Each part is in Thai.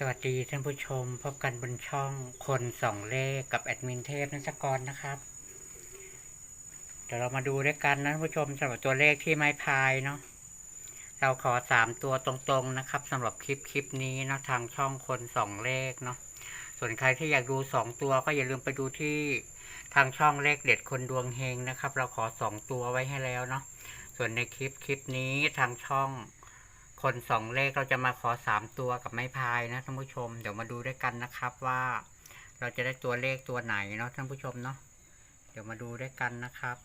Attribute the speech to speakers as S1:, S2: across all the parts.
S1: สวัสดีท่านผู้ชมพบกันบนช่องคนสองเลขกับแอดมินเทพนักกรนะครับ เดี๋ยวเรามาดูด้วยกันนะท่านผู้ชมสำหรับตัวเลขที่ไม้พายเนาะเราขอสามตัวตรงๆนะครับสำหรับคลิปคลิปนี้เนาะทางช่องคนสองเลขเนาะส่วนใครที่อยากดูสองตัวก็อย่าลืมไปดูที่ทางช่องเลขเด็ดคนดวงเฮงนะครับ เราขอสองตัวไว้ให้แล้วเนาะส่วนในคลิปคลิปนี้ทางช่อง คนสองเลขเราจะมาขอสามตัวกับไม้พายนะท่านผู้ชม เดี๋ยวมาดูด้วยกันนะครับว่า เราจะได้ตัวเลขตัวไหนเนาะท่านผู้ชมเนาะเดี๋ยวมาดูด้วยกันนะครับ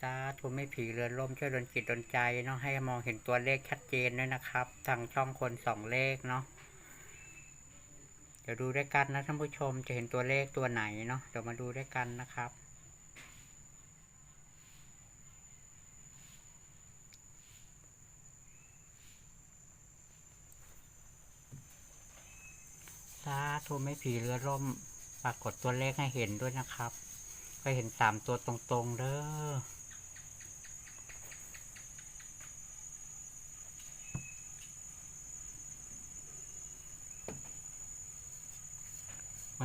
S1: สาธุไม่ผีเรือนล่มช่วยดลจิตดลใจเนาะให้มองเห็นตัวเลขชัดเจนด้วยนะครับ ทางช่องคนสองเลขเนาะเดี๋ยวดูด้วยกันนะท่านผู้ชมจะเห็นตัวเลขตัวไหนเนาะเดี๋ยวมาดูด้วยกันนะครับ สาธุไม่ผีเรือร่ม ปรากฏตัวเลขให้เห็นด้วยนะครับ ก็เห็นสามตัวตรงๆเด้อ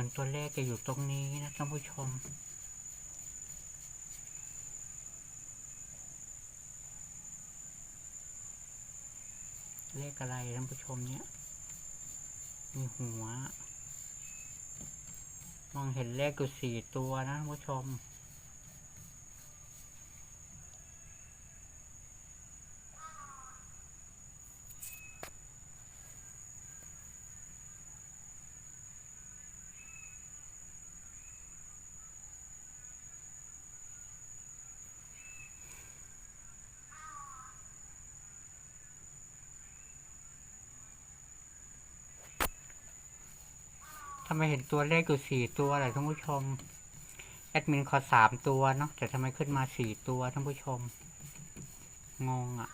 S1: มือนตัวเลขจะอยู่ตรงนี้นะท่านผู้ชมเลขอะไรท่านผู้ชมเนี่ย มีหัว มองเห็นเลขอยู่สี่ตัวนะผู้ชม ทำไมเห็นตัวเลขอยู่สี่ตัวล่ะท่านผู้ชม แอดมินขอสามตัวเนาะแต่ทำไมขึ้นมาสี่ตัวท่านผู้ชม งงอะ่ะ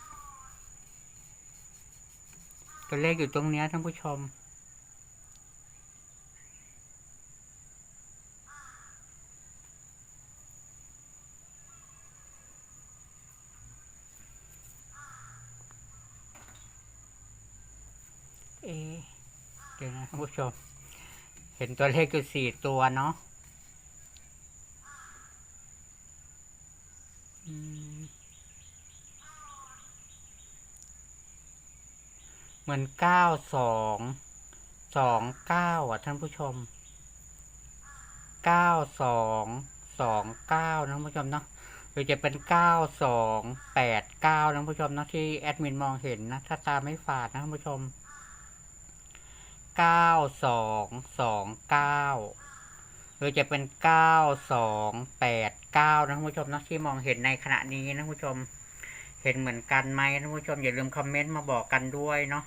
S1: ตัวเลขอยู่ตรงเนี้ยท่านผู้ชม เอะเดี๋ยวนะท่านผู้ชม เห็นตัวเลขอยู่สี่ตัวเนาะเหมือนเก้าสองสองเก้าอะท่านผู้ชมเก้าสองสองเก้านะท่านผู้ชมเนาะหรือจะเป็นเก้าสองแปดเก้านะท่านผู้ชมเนาะที่แอดมินมองเห็นนะ ถ้าตาไม่ฝาดนะท่านผู้ชม เก้าสองสองเก้าหรือจะเป็นเก้าสองแปดเก้านะท่านผู้ชมนะที่มองเห็นในขณะนี้นะท่านผู้ชม เห็นเหมือนกันไหมท่านผู้ชมอย่าลืมคอมเมนต์มาบอกกันด้วยเนาะ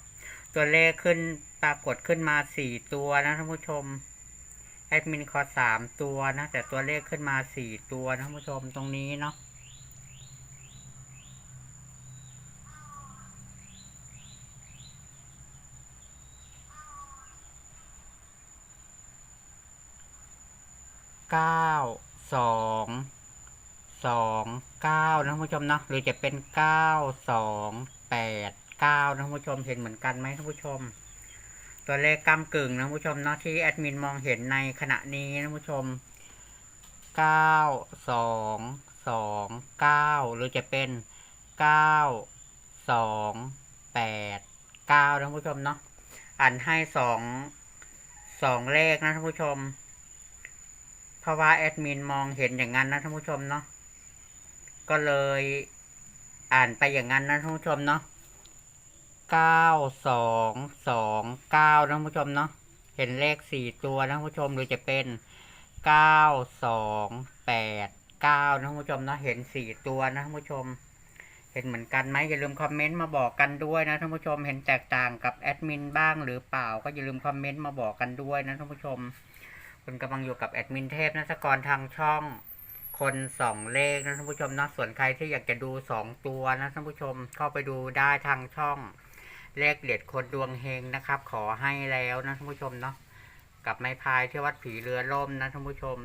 S1: ตัวเลขขึ้นปรากฏขึ้นมาสี่ตัวนะท่านผู้ชมแอดมินขอสามตัวนะแต่ตัวเลขขึ้นมาสี่ตัวนะท่านผู้ชมตรงนี้เนาะ เก้าสองสองเก้านะท่านผู้ชมเนาะหรือจะเป็นเก้าสองแปดเก้านะท่านผู้ชมเห็นเหมือนกันไหมท่านผู้ชม ตัวเลขกำกึ่งนะท่านผู้ชมเนาะที่แอดมินมองเห็นในขณะนี้นะท่านผู้ชมเก้าสองสองเก้าหรือจะเป็นเก้าสองแปดเก้านะท่านผู้ชมเนาะอ่านให้สองสองเลขนะท่านผู้ชม ราะว่าแอดมินมองเห็นอย่างนั้นนะท่านผู้ชมเนาะก็เลยอ่านไปอย่างนั้นนะท่านผู้ชมเนาะเก้าสองสองเก้านะท่านผู้ชมเนาะเห็นเลขสี่ตัวนะท่านผู้ชมหรือจะเป็นเก้าสองแปดเก้านะท่านผู้ชมเนาะเห็นสี่ตัวนะท่านผู้ชม เห็นเหมือนกันไหมอย่าลืมคอมเมนต์มาบอกกันด้วยนะท่านผู้ชมเห็นแตกต่างกับแอดมินบ้างหรือเปล่าก็อย่าลืมคอมเมนต์มาบอกกันด้วยนะท่านผู้ชม คุณกำลังอยู่กับแอดมินเทพนักกรทางช่องคนสองเลขนะท่านผู้ชมนะส่วนใครที่อยากจะดูสองตัวนะท่านผู้ชมเข้าไปดูได้ทางช่อง เลขเด็ดคนดวงเฮงนะครับ ขอให้แล้วนะท่านผู้ชมเนาะกับไม้พายที่วัดผีเรือล่มนะท่านผู้ชม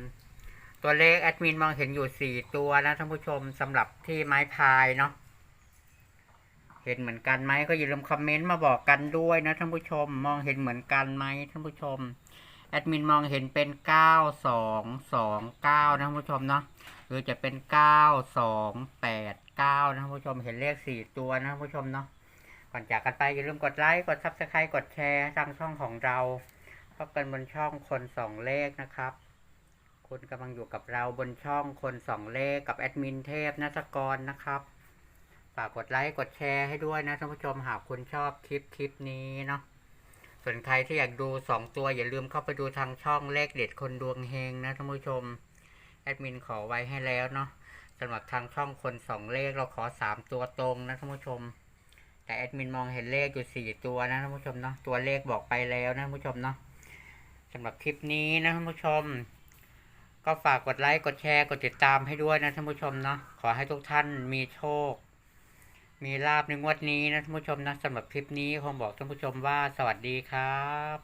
S1: ตัวเลขแอดมินมองเห็นอยู่สี่ตัวนะท่านผู้ชมสำหรับที่ไม้พายเนาะเห็นเหมือนกันไหมก็อย่าลืมคอมเมนต์มาบอกกันด้วยนะท่านผู้ชม มองเห็นเหมือนกันไหมท่านผู้ชม แอดมินมองเห็นเป็นเก้าสองสองเก้านะท่านผู้ชมเนาะหรือจะเป็นเก้าสองแปดเก้านะท่านผู้ชมเห็นเลขสี่ตัวนะท่านผู้ชมเนาะก่อนจากกันไปอย่าลืมกดไลค์กดซับสไครต์กดแชร์ทางช่องของเราพบกันบนช่องคนสองเลขนะครับ คุณกำลังอยู่กับเราบนช่องคนสองเลขกับแอดมินเทพนัทกรนะครับฝากกดไลค์กดแชร์ให้ด้วยนะท่านผู้ชมหากคุณชอบคลิปคลิปนี้เนาะ ส่วนใครที่อยากดูสองตัวอย่าลืมเข้าไปดูทางช่องเลขเด็ดคนดวงเฮงนะท่านผู้ชม แอดมินขอไว้ให้แล้วเนาะสำหรับทางช่องคนสองเลขเราขอสามตัวตรงนะท่านผู้ชม แต่แอดมินมองเห็นเลขอยู่สี่ตัวนะท่านผู้ชมเนาะตัวเลขบอกไปแล้วนะท่านผู้ชมเนาะสำหรับคลิปนี้นะท่านผู้ชม ก็ฝากกดไลค์กดแชร์กดติดตามให้ด้วยนะท่านผู้ชมเนาะขอให้ทุกท่านมีโชค มีลาบในงวดนี้นะท่านผู้ชมนะสำหรับคลิปนี้คงบอกท่านผู้ชมว่าสวัสดีครับ